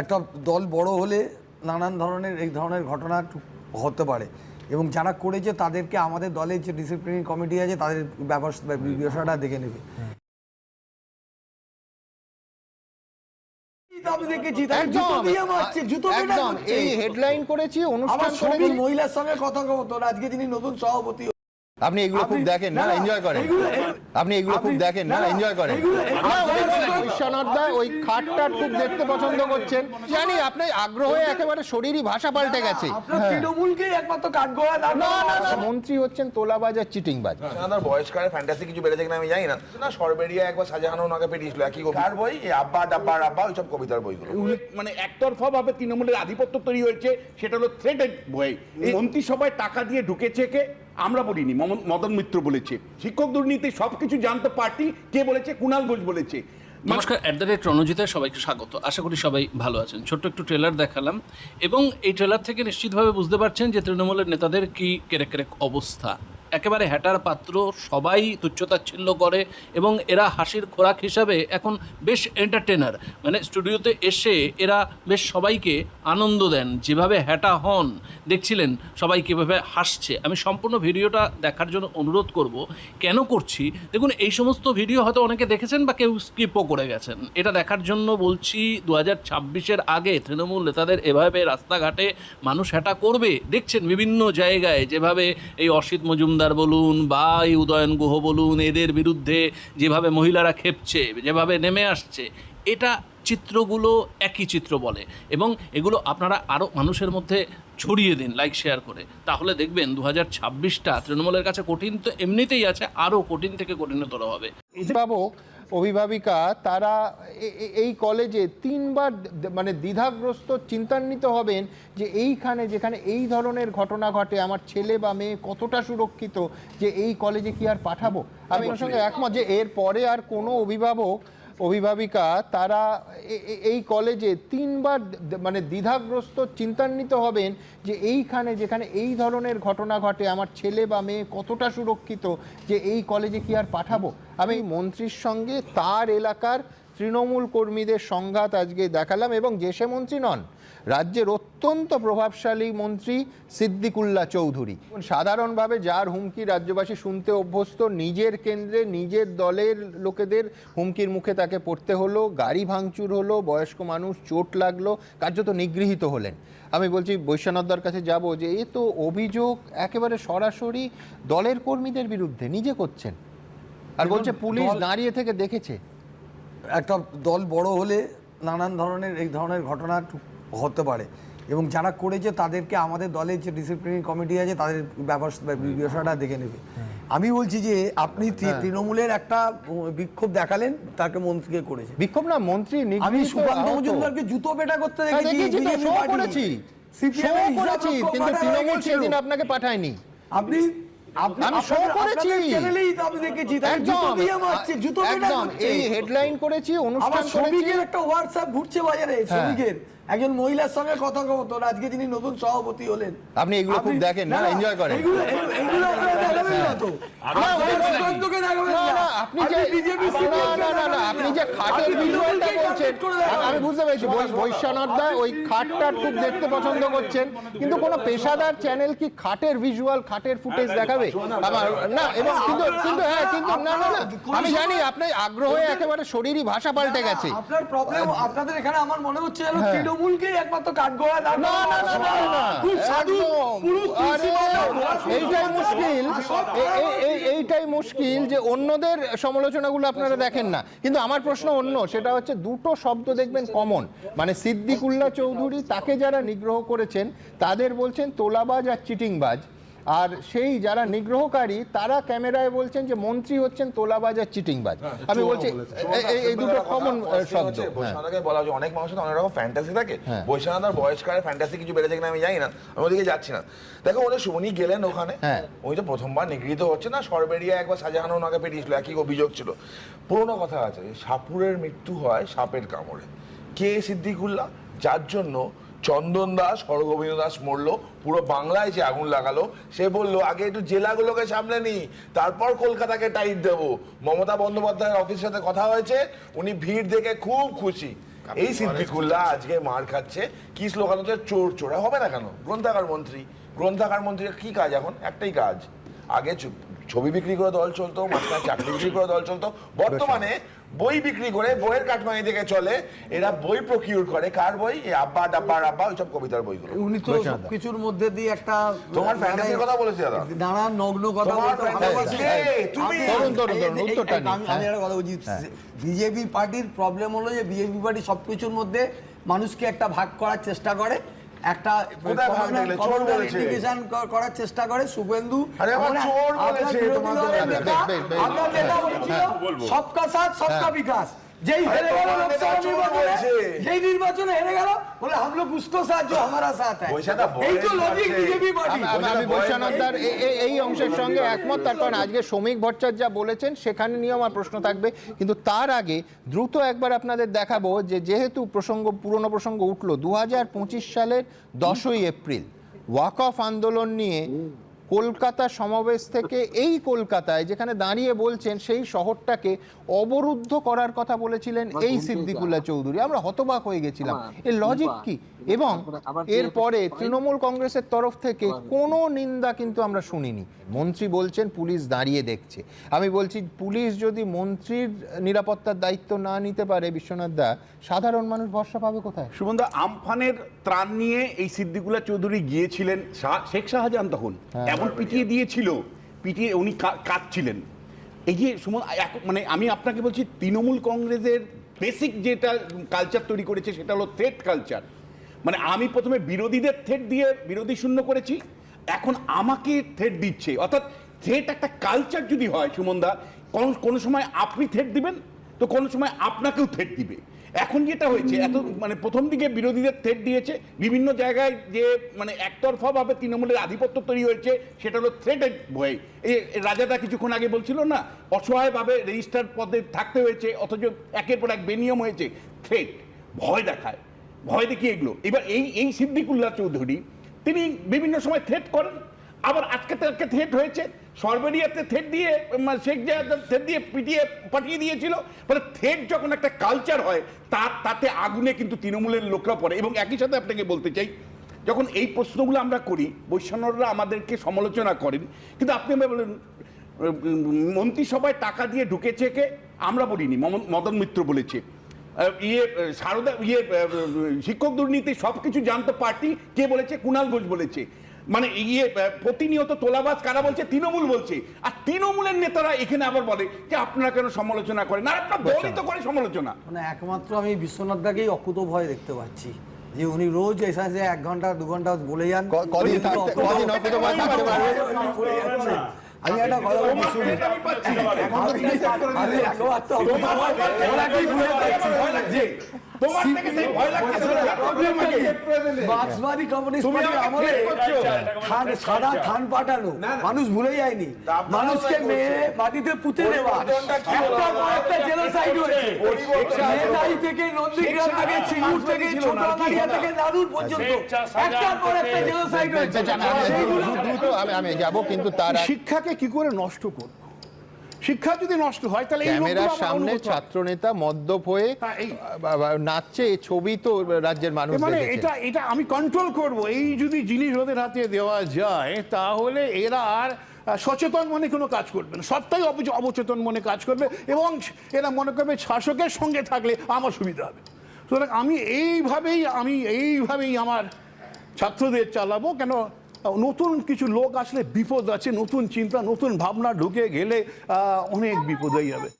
একটা দল বড় হলে নানান ধরনের এই ধরনের ঘটনা হতে পারে। এবং যারা করেছে তাদেরকে আমাদের দলের যে ডিসিপ্লিনারি কমিটি আছে তাদের ব্যাপার বিষয়টা দেখে নেবে। এই হেডলাইন করেছি অনুষ্ঠান মহিলার সঙ্গে কথা কত আজকে যিনি নতুন সভাপতি আপনি এগুলো খুব দেখেন না না, না, এনজয় করেন। আপনি এগুলো খুব দেখেন না না, না, এনজয় করেন। এগুলো- ওই- খাটটা খুব দেখতে পছন্দ করছেন জানি আপনি আগ্রহে একেবারে শরীরই ভাষা পাল্টে গেছে। আপনার হ্যাঁ। না না না মন্ত্রী হচ্ছেন তোলাবাজ আর চিটিংবাজ আপনার বয়স্কারে ফ্যান্টাসি কিছু বেড়েছে কিনা আমি জানি না। না সরবেরিয়া একবার শাহজাহানও ওনাকে পেরিয়েছিল একই কবি। কার বই? এই আব্বা ডাব্বা রাব্বা ওইসব কবিতার বইগুলো। মানে একতরফা ভাবে তৃণমূলের আধিপত্য তৈরি হয়েছে সেটা হলো থ্রেটেড বই। এই মন্ত্রিসভায় টাকা দিয়ে ঢুকেছে কে? আমরা বলিনি মদন মিত্র বলেছে। শিক্ষক দুর্নীতি সব কিছু জানতো পার্টি কে বলেছে? কুণাল ঘোষ বলেছে। নমস্কার অ্যাট দ্য রেট রণজিতায় সবাইকে স্বাগত। আশা করি সবাই ভালো আছেন। ছোট্ট একটু ট্রেলার দেখালাম। এবং এই ট্রেলার থেকে নিশ্চিতভাবে বুঝতে পারছেন যে তৃণমূলের নেতাদের কী কেরেক অবস্থা। একেবারে হ্যাটার পাত্র, সবাই তুচ্ছতাচ্ছিল্য করে এবং এরা হাসির খোরাক হিসাবে এখন বেশ এন্টারটেনার মানে স্টুডিওতে এসে এরা বেশ সবাইকে আনন্দ দেন। যেভাবে হ্যাটা হন, দেখছিলেন সবাই কীভাবে হাসছে। আমি সম্পূর্ণ ভিডিওটা দেখার জন্য অনুরোধ করব। কেন করছি? দেখুন, এই সমস্ত ভিডিও হয়তো অনেকে দেখেছেন বা কেউ স্কিপও করে গেছেন। এটা দেখার জন্য বলছি দু হাজার ছাব্বিশের আগে তৃণমূল নেতাদের এভাবে রাস্তাঘাটে মানুষ হ্যাটা করবে, দেখছেন বিভিন্ন জায়গায় যেভাবে এই অসিত মজুমদার বলুন বা এই উদয়ন গুহ বলুন, এদের বিরুদ্ধে যেভাবে মহিলারা খেপছে, যেভাবে নেমে আসছে, এটা চিত্রগুলো একই চিত্র বলে। এবং এগুলো আপনারা আরও মানুষের মধ্যে ছড়িয়ে দিন লাইক শেয়ার করে। তাহলে দেখবেন দু হাজার ছাব্বিশটা তৃণমূলের কাছে কঠিন তো এমনিতেই আছে আরও কঠিন থেকে কঠিনতর হবে। অভিভাবিকা তারা এই কলেজে তিনবার মানে দ্বিধাগ্রস্ত চিন্তান্বিত হবেন যে এইখানে যেখানে এই ধরনের ঘটনা ঘটে আমার ছেলে বা মেয়ে কতটা সুরক্ষিত যে এই কলেজে কি আর পাঠাবো? আমি ওর সঙ্গে একমত যে এর পরে আর কোনো অভিভাবক অভিভাবিকা, তারা এই কলেজে তিনবার মানে দ্বিধাগ্রস্ত, চিন্তান্বিত হবেন যে এইখানে, যেখানে এই ধরনের ঘটনা ঘটে, আমার ছেলে বা মেয়ে কতটা সুরক্ষিত, যে এই কলেজে কি আর পাঠাবো? আমি মন্ত্রীর সঙ্গে তার এলাকার তৃণমূল কর্মীদের সংঘাত আজকে দেখালাম এবং যে সে মন্ত্রী নন রাজ্যের অত্যন্ত প্রভাবশালী মন্ত্রী সিদ্দিকুল্লা চৌধুরী। সাধারণভাবে যার হুমকি রাজ্যবাসী শুনতে অভ্যস্ত নিজের কেন্দ্রে নিজের দলের লোকেদের হুমকির মুখে তাকে পড়তে হলো গাড়ি ভাঙচুর হলো বয়স্ক মানুষ চোট লাগল কার্যত নিগৃহীত হলেন। আমি বলছি বৈশ্বনাথদার কাছে যাব যে এ তো অভিযোগ একেবারে সরাসরি দলের কর্মীদের বিরুদ্ধে নিজে করছেন। আর বলছে পুলিশ দাঁড়িয়ে থেকে দেখেছে। একটা দল বড় হলে নানান ধরনের এই ধরনের ঘটনা হতে পারে। এবং যারা করেছে তাদেরকে আমাদের দলের যে ডিসিপ্লিনারি কমিটি আছে তাদের ব্যাপার বিষয়টা দেখে নেবে। আমি বলছি যে আপনি তৃণমূলের একটা বিক্ষোভ দেখালেন তাকে মন্ত্রীকে করেছে। বিক্ষোভ না মন্ত্রী আমি সুকান্ত মজুমদারকে জুতো পেটা করতে হ্যাঁ, দেখেছি কিন্তু তৃণমূল সেদিন আপনাকে পাঠায়নি। আপনি আমি show করেছি। চ্যানেলেই আমি দেখেছি জুতো দিয়ে মারছে জুতো এই হেডলাইন করেছি অনুষ্ঠান করেছি। একটা হোয়াটসঅ্যাপ ঘুরছে বাজারে হ্যাঁ। শ্রমিকের। একজন মহিলার সঙ্গে কথা কত আজকে যিনি নতুন সভাপতি হলেন। আপনি এগুলো খুব দেখেন না এনজয় করেন। এগুলো এগুলো- আপনি যে BJP না, না, না, আপনি যে খাটের ভিজুয়ালটা বলছেন। আমি বুঝতে পেরেছি ওই খাটটা খুব দেখতে পছন্দ করছেন কিন্তু কোনো পেশাদার চ্যানেল কি খাটের ভিজুয়াল খাটের ফুটেজ দেখাবে? আমার না এবং কিন্তু কিন্তু হ্যাঁ কিন্তু না না না আমি জানি আপনি আগ্রহে একেবারে শরীরই ভাষা পাল্টে গেছে। আপনার প্রবলেম আপনাদের এখানে আমার মনে হচ্ছে যেন হ্যাঁ। তৃণমূলকেই একমাত্র কাঠগড়া না না না না না খুব সাধু এইটাই মুশকিল। এইটাই মুশকিল যে অন্যদের সমালোচনাগুলো আপনারা দেখেন না। কিন্তু আমার প্রশ্ন অন্য সেটা হচ্ছে দুটো শব্দ দেখবেন কমন। মানে সিদ্দিকুল্লাহ চৌধুরী তাকে যারা নিগ্রহ করেছেন তাদের বলছেন তোলাবাজ আর চিটিংবাজ। আর সেই যারা নিগ্রহকারী তারা ক্যামেরায় বলছেন যে মন্ত্রী হচ্ছেন তোলাবাজ আর চিটিংবাজ আমি বলছি এই- দুটো কমন শব্দ হ্যাঁ। বলা অনেক মানুষের অনেক রকম ফ্যান্টাসি থাকে। হ্যাঁ। বৈশ্বনাথের বয়স্কারে ফ্যান্টাসি কিছু বেড়েছে কিনা আমি জানি না আমি ওদিকে যাচ্ছি না। দেখো উনি উনি গেলেন ওখানে ওই উনি তো প্রথমবার নিগৃহীত হচ্ছে না সরবেরিয়া একবার শাহজাহানও ওনাকে পেরিয়েছিল একই অভিযোগ ছিল। পুরোনো কথা আছে সাপুরের মৃত্যু হয় সাপের কামড়ে। কে সিদ্দিকুল্লাহ? যার জন্য চন্দন দাস হরগোবিন্দ দাস মরলো পুরো বাংলায় যে আগুন লাগালো। সে বলল আগে একটু জেলাগুলোকে সামলে নি তারপর কলকাতাকে টাইট দেবো। মমতা বন্দ্যোপাধ্যায়ের অফিসের সাথে কথা হয়েছে উনি ভিড় দেখে খুব খুশি। এই সিদ্দিকুল্লাহ আজকে মার খাচ্ছে। কি স্লোগান হচ্ছে? চোর চোরা। হবে না কেন? গ্রন্থাগার মন্ত্রী। গ্রন্থাগার মন্ত্রীর কি কাজ এখন? একটাই কাজ। আগে ছ- ছবি বিক্রি করে দল চলতো মাঝখানে চাকরি বিক্রি করে দল চলতো। বর্তমানে বই বিক্রি করে বইয়ের কাটমানি থেকে চলে। এরা বই প্রকিউর করে। কার বই? এই আব্বা ডাব্বা রাব্বা ওইসব কবিতার বইগুলো। উনি তো সবকিছুর মধ্যে দিয়ে একটা তোমার fantasy র কথা বলেছি দাদা। নানান নগ্ন কথা তোমার বলতে? তুমি। তরুণ, তরুণ, উত্তরটা নিন, আমি আমি একটা কথা বলছি। বিজেপি পার্টির প্রবলেম হলো যে বিজেপি পার্টি সবকিছুর মধ্যে মানুষকে একটা ভাগ করার চেষ্টা করে। একটা করার চেষ্টা করে শুভেন্দু। নেতা বলেছিল সবকা সাথ সবকা বিকাশ। যেই হেরে গেল লোকসভা নির্বাচনে সেই নির্বাচন হেরে গেল। বলে আমলো লোক উসকো সাহায্য আমারা সাথ। এই তো লজিক বিজেপি পার্টি আমি বৈশানন্দার এই অংশের সঙ্গে একমত। তার কারণ আজকে শ্রমিক ভট্টাচার্য যা বলেছেন সেখানে নিয়ে আমার প্রশ্ন থাকবে। কিন্তু তার আগে দ্রুত একবার আপনাদের দেখাবো যে যেহেতু প্রসঙ্গ পুরনো প্রসঙ্গ উঠল দু হাজার পঁচিশ সালের দশই এপ্রিল ওয়াক অফ আন্দোলন নিয়ে কলকাতা সমাবেশ থেকে এই কলকাতায় যেখানে দাঁড়িয়ে বলছেন সেই শহরটাকে অবরুদ্ধ করার কথা বলেছিলেন এই সিদ্দিকুল্লাহ চৌধুরী। আমরা হতবাক হয়ে গেছিলাম। এর লজিক কি? এবং এরপরে তৃণমূল কংগ্রেসের তরফ থেকে কোনো নিন্দা কিন্তু আমরা শুনিনি। মন্ত্রী বলছেন পুলিশ দাঁড়িয়ে দেখছে। আমি বলছি পুলিশ যদি মন্ত্রীর নিরাপত্তার দায়িত্ব না নিতে পারে বিশ্বনাথ দা সাধারণ মানুষ ভরসা পাবে কোথায়? সুমনদা আমফানের ত্রাণ নিয়ে এই সিদ্দিকুল্লাহ চৌধুরী গিয়েছিলেন শাহ- শেখ শাহজাহান তখন। এমন পিটিয়ে দিয়েছিল পিটিয়ে উনি কাঁদছিলেন। এই যে সুমন মানে আমি আপনাকে বলছি তৃণমূল কংগ্রেসের বেসিক যেটা কালচার তৈরি করেছে সেটা হলো থ্রেট কালচার মানে আমি প্রথমে বিরোধীদের থ্রেট দিয়ে বিরোধী শূন্য করেছি এখন আমাকে থ্রেট দিচ্ছে। অর্থাৎ থ্রেট একটা কালচার যদি হয় সুমনদা কোন কোনো সময় আপনি থ্রেট দিবেন তো কোনো সময় আপনাকেও থ্রেট দিবে। এখন যেটা হয়েছে, এত মানে প্রথম দিকে বিরোধীদের থ্রেট দিয়েছে, বিভিন্ন জায়গায় যে মানে একতরফাভাবে তৃণমূলের আধিপত্য তৈরি হয়েছে, সেটা হলো থ্রেটের ভয়ে। এই রাজাদা কিছুক্ষণ আগে বলছিল না, অসহায়ভাবে রেজিস্টার পদে থাকতে হয়েছে, অথচ একের পর এক বেনিয়ম হয়েছে থ্রেট ভয় দেখায়, ভয় দেখিয়ে এগুলো। এবার এই এই সিদ্দিকুল্লাহ চৌধুরী, তিনি বিভিন্ন সময় থ্রেট করেন। আবার আজকে তাকে থ্রেট হয়েছে। সরবেরিয়াতে থ্রেট দিয়ে মানে শেখ জাহাদ থ্রেট দিয়ে পিটিয়ে, পাঠিয়ে দিয়েছিল। ফলে থ্রেট যখন একটা কালচার হয়, তার, তাতে আগুনে কিন্তু তৃণমূলের লোকরা পড়ে। এবং একই সাথে আপনাকে বলতে চাই, যখন এই প্রশ্নগুলো আমরা করি বৈষ্ণবরা আমাদেরকে সমালোচনা করেন। কিন্তু আপনি বলেন মন্ত্রিসভায় টাকা দিয়ে ঢুকেছে কে? আমরা বলিনি মদন মিত্র বলেছে। ইয়ে সারদা ইয়ে শিক্ষক দুর্নীতি সব কিছু জানতো পার্টি। কে বলেছে? কুণাল ঘোষ বলেছে। মানে ইয়ে প্রতিনিয়ত তোলাবাজ কারা বলছে? তৃণমূল বলছে। আর তৃণমূলের নেতারা এখানে আবার বলে যে আপনারা কেন সমালোচনা করেন? আর আপনার দলই তো করে সমালোচনা। মানে একমাত্র আমি বিশ্বনাথ দাকেই অকুত ভয় দেখতে পাচ্ছি। যে উনি রোজ এসে এক ঘণ্টা দু ঘণ্টা বলে যান। আমি একটা কথা বলি শুনুন। আমি পাচ্ছি। না। আমি আমি একমাত্র অকুত ভয় ওনাকেই ঘুরে পাচ্ছি। যে তোমার থেকে সেই ভয় লাগছে। না, problem কি? মার্ক্সবাদী কমিউনিস্ট আমাকে আমলে সাদা থান পাঠানো। মানুষ ভুলে যায়নি। মানুষকে মেয়ে মাটিতে পুঁতে দেওয়া। পরিবর্তনটা কি হলো? একটা পর একটা জেনোসাইড হয়েছে। নেতাই থেকে নন্দীগ্রাম থেকে সিঙ্গুর থেকে ছোটবাড়িয়া থেকে নানুর পর্যন্ত। একটার পর একটা জেনোসাইড হয়েছে। সেইগুলো আমি যাব কিন্তু তার শিক্ষাকে কি করে নষ্ট করব? শিক্ষা যদি নষ্ট হয় তাহলে ক্যামেরার সামনে। ছাত্রনেতা মদ্যপ হয়ে হ্যাঁ, নাচছে এই ছবি তো রাজ্যের মানুষ মানে এটা এটা আমি কন্ট্রোল করব। এই যদি জিনিস ওদের হাতে দেওয়া যায় তাহলে এরা আর সচেতন মনে কোনো কাজ করবে না। সবটাই অবচ- অবচেতন মনে কাজ করবে এবং এরা মনে করবে শাসকের সঙ্গে থাকলে আমার সুবিধা হবে। সুতরাং আমি এইভাবেই আমি এইভাবেই আমার ছাত্রদের চালাবো। কেন নতুন কিছু লোক আসলে বিপদ আছে, নতুন চিন্তা, নতুন ভাবনা ঢুকে গেলে অনেক বিপদ হয়ে যাবে।